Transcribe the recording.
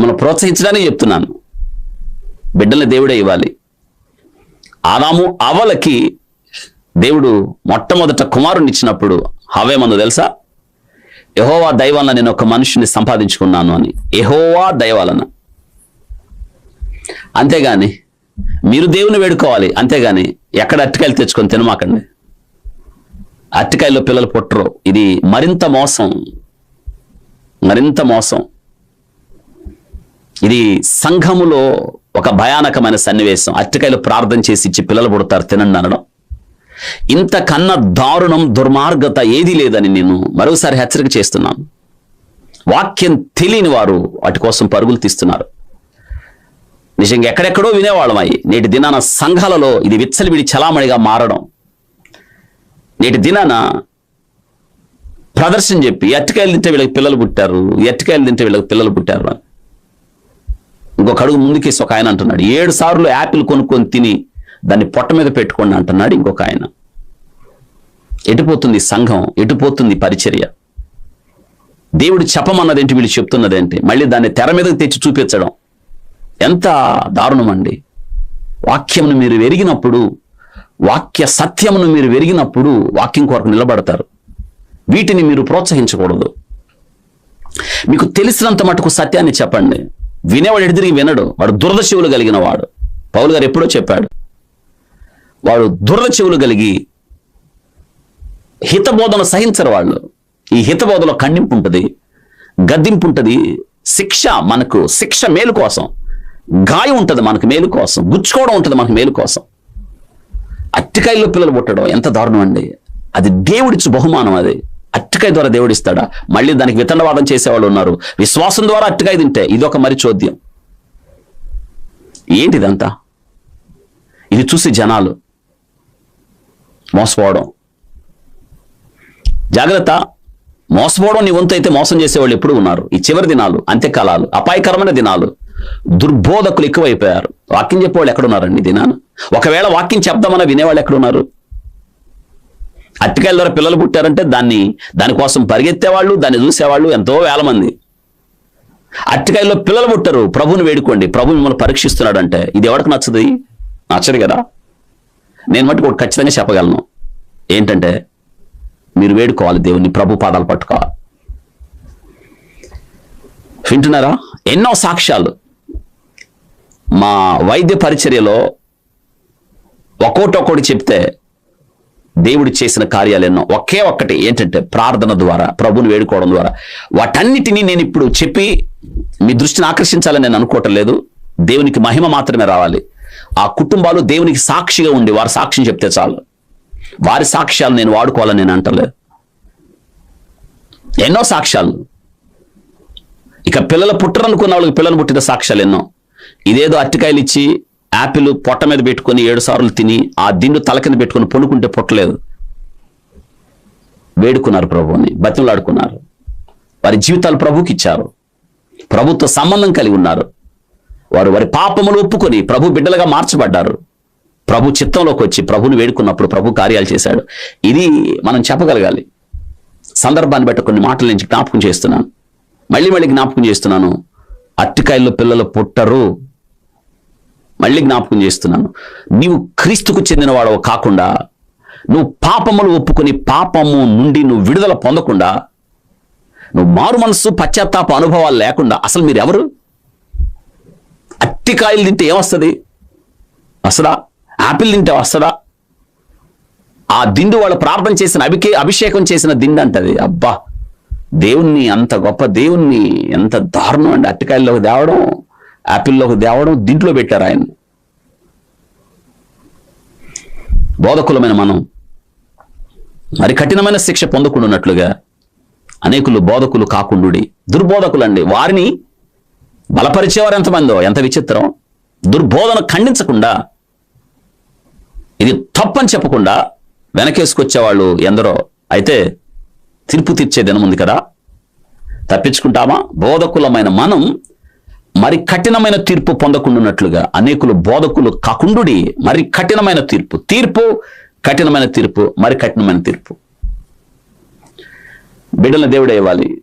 మిమ్మల్ని ప్రోత్సహించడానికి చెప్తున్నాను. బిడ్డల్ని దేవుడే ఇవ్వాలి. ఆదాము అవలకి దేవుడు మొట్టమొదట కుమారుని ఇచ్చినప్పుడు హవేమందు తెలుసా? యహోవా దైవాలన నేను ఒక మనిషిని సంపాదించుకున్నాను అని. యహోవా దైవాలన. అంతేగాని మీరు దేవుని వేడుకోవాలి. అంతేగాని ఎక్కడ అరటికాయలు తెచ్చుకొని తినమాకండి. అరటికాయల్లో పిల్లలు పుట్టరు. ఇది మరింత మోసం. మరింత మోసం. ఇది సంఘములో ఒక భయానకమైన సన్నివేశం. అట్టికాయలు ప్రార్థన చేసి ఇచ్చి పిల్లలు పుడతారు తినండి అనడం. ఇంతకన్నా దారుణం దుర్మార్గత ఏదీ లేదని నేను మరోసారి హెచ్చరిక చేస్తున్నాను. వాక్యం తెలియని వారు వాటి కోసం పరుగులు తీస్తున్నారు. నిజంగా ఎక్కడెక్కడో వినేవాళ్ళం నేటి దినాన సంఘాలలో ఇది విచ్చలివిడి చలామణిగా మారడం. నేటి దినాన ప్రదర్శన చెప్పి ఎట్టకాయలు తింటే వీళ్ళకి పిల్లలు పుట్టారు ఎట్టకాయలు తింటే వీళ్ళకి పిల్లలు పుట్టారు అని. ఇంకొక అడుగు ముందుకేసి ఒక ఆయన అంటున్నాడు. ఏడు సార్లు యాపిల్ కొనుక్కొని తిని దాన్ని పొట్ట మీద పెట్టుకోండి అంటున్నాడు ఇంకొక ఆయన. ఎటుపోతుంది సంఘం? ఎటుపోతుంది పరిచర్య? దేవుడు చెప్పమన్నదేంటి వీళ్ళు చెప్తున్నదేంటి మళ్ళీ దాన్ని తెర మీదకి తెచ్చి చూపించడం. ఎంత దారుణం అండి వాక్యంను మీరు వెరిగినప్పుడు వాక్య సత్యమును మీరు వెరిగినప్పుడు వాక్యం కొరకు నిలబడతారు. వీటిని మీరు ప్రోత్సహించకూడదు. మీకు తెలిసినంత మటుకు సత్యాన్ని చెప్పండి. వినేవాడు ఎడిదిరిగి వినడు. వాడు దురద చెవులు కలిగిన వాడు. పౌలు గారు ఎప్పుడో చెప్పాడు. వాడు దురద చెవులు కలిగి హితబోధన సహించరు వాళ్ళు. ఈ హితబోధలో ఖండింపు ఉంటుంది గద్దింపు ఉంటుంది. శిక్ష మనకు శిక్ష మేలు కోసం. గాయం ఉంటుంది మనకు మేలు కోసం. గుచ్చుకోవడం ఉంటుంది మనకు మేలు కోసం. అట్టికాయల్లో పిల్లలు పుట్టడం ఎంత దారుణం అండి. అది దేవుడిచ్చు బహుమానం అది. అరటికాయ ద్వారా దేవుడిస్తాడా? మళ్ళీ దానికి వితండవాదం చేసేవాళ్ళు ఉన్నారు. విశ్వాసం ద్వారా అరటికాయ తింటే ఇదొక మరి చోద్యం ఏంటిదంతా? ఇది చూసి జనాలు మోసపోవడం. జాగ్రత్త. మోసపోవడం నీ వంతు అయితే మోసం చేసేవాళ్ళు ఎప్పుడు ఉన్నారు. ఈ చివరి దినాలు అంత్యకాలాలు అపాయకరమైన దినాలు దుర్బోధకులు ఎక్కువైపోయారు. వాక్యం చెప్పేవాళ్ళు ఎక్కడున్నారండి దినాన? ఒకవేళ వాక్యం చెప్దామన్నా వినేవాళ్ళు ఎక్కడున్నారు? అట్టికాయల ద్వారా పిల్లలు పుట్టారంటే దాన్ని దానికోసం పరిగెత్తేవాళ్ళు దాన్ని చూసేవాళ్ళు ఎంతో వేల మంది. అట్టికాయల్లో పిల్లలు పుట్టరు ప్రభుని వేడుకోండి ప్రభు మిమ్మల్ని పరీక్షిస్తున్నాడు అంటే ఇది ఎవరికి నచ్చదు? నచ్చదు కదా? నేను మటుకు ఒకటి ఖచ్చితంగా చెప్పగలను. ఏంటంటే మీరు వేడుకోవాలి దేవుని ప్రభు పాదాలు పట్టుకోవాలి. వింటున్నారా? ఎన్నో సాక్ష్యాలు. మా వైద్య పరిచర్యలో ఒక్కోటి ఒక్కోటి చెప్తే దేవుడు చేసిన కార్యాలు ఎన్నో. ఒకే ఒక్కటి ఏంటంటే ప్రార్థన ద్వారా ప్రభుని వేడుకోవడం ద్వారా. వాటన్నిటినీ నేను ఇప్పుడు చెప్పి మీ దృష్టిని ఆకర్షించాలని నేను అనుకోవటం లేదు. దేవునికి మహిమ మాత్రమే రావాలి. ఆ కుటుంబాలు దేవునికి సాక్షిగా ఉండి వారి సాక్ష్యం చెప్తే చాలు. వారి సాక్ష్యాలు నేను వాడుకోవాలని నేను అంటలేదు. ఎన్నో సాక్ష్యాలు. ఇక పిల్లలు పుట్టరనుకున్న వాళ్ళకి పిల్లలు పుట్టిన సాక్ష్యాలు ఎన్నో. ఇదేదో అరటికాయలు ఇచ్చి యాపిల్ పొట్ట మీద పెట్టుకొని ఏడు సార్లు తిని ఆ దిండు తల కింద పెట్టుకొని పొనుకుంటే పుట్టలేదు. వేడుకున్నారు ప్రభువుని బతిమలాడుకున్నారు. వారి జీవితాలు ప్రభుకి ఇచ్చారు. ప్రభుత్వ సంబంధం కలిగి ఉన్నారు. వారు వారి పాపములు ఒప్పుకొని ప్రభు బిడ్డలుగా మార్చబడ్డారు. ప్రభు చిత్తంలోకి వచ్చి ప్రభుని వేడుకున్నప్పుడు ప్రభు కార్యాలు చేశాడు. ఇది మనం చెప్పగలగాలి. సందర్భాన్ని బట్టి కొన్ని మాటలు నేను జ్ఞాపకం చేస్తున్నాను. మళ్ళీ మళ్ళీ జ్ఞాపకం చేస్తున్నాను. అట్టికాయల్లో పిల్లలు పుట్టరు. మళ్ళీ జ్ఞాపకం చేస్తున్నాను. నీవు క్రీస్తుకు చెందినవాడవు కాకుండా నువ్వు పాపములు ఒప్పుకొని పాపము నుండి నువ్వు విడుదల పొందకుండా నువ్వు మారు మనస్సు పశ్చాత్తాప అనుభవాలు లేకుండా అసలు మీరు ఎవరు అట్టికాయలు తింటే ఏమొస్తుంది? వస్తుందా? యాపిల్ తింటే వస్తుందా? ఆ దిండు వాళ్ళు ప్రార్థన చేసిన అభికే అభిషేకం చేసిన దిండు అంటది. అబ్బా! దేవుణ్ణి అంత గొప్ప దేవుణ్ణి ఎంత దారుణం అండి. అట్టికాయల్లోకి తేవడం. యాపిల్లోకి తేవడం దీంట్లో పెట్టారు ఆయన. బోధకులమైన మనం మరి కఠినమైన శిక్ష పొందకుండాన్నట్లుగా అనేకులు బోధకులు కాకుండుడి. దుర్బోధకులండి. వారిని బలపరిచేవారు ఎంతమందో ఎంత విచిత్రం. దుర్బోధన ఖండించకుండా ఇది తప్పని చెప్పకుండా వెనకేసుకొచ్చేవాళ్ళు ఎందరో. అయితే తీర్పు తీర్చే దినం ఉంది కదా. తప్పించుకుంటామా? బోధకులమైన మనం మరి కఠినమైన తీర్పు పొందకుండాన్నట్లుగా అనేకులు బోధకులు కాకుండుడి మరి కఠినమైన తీర్పు. తీర్పు కఠినమైన తీర్పు మరి కఠినమైన తీర్పు. బిడ్డల దేవుడే ఇవ్వాలి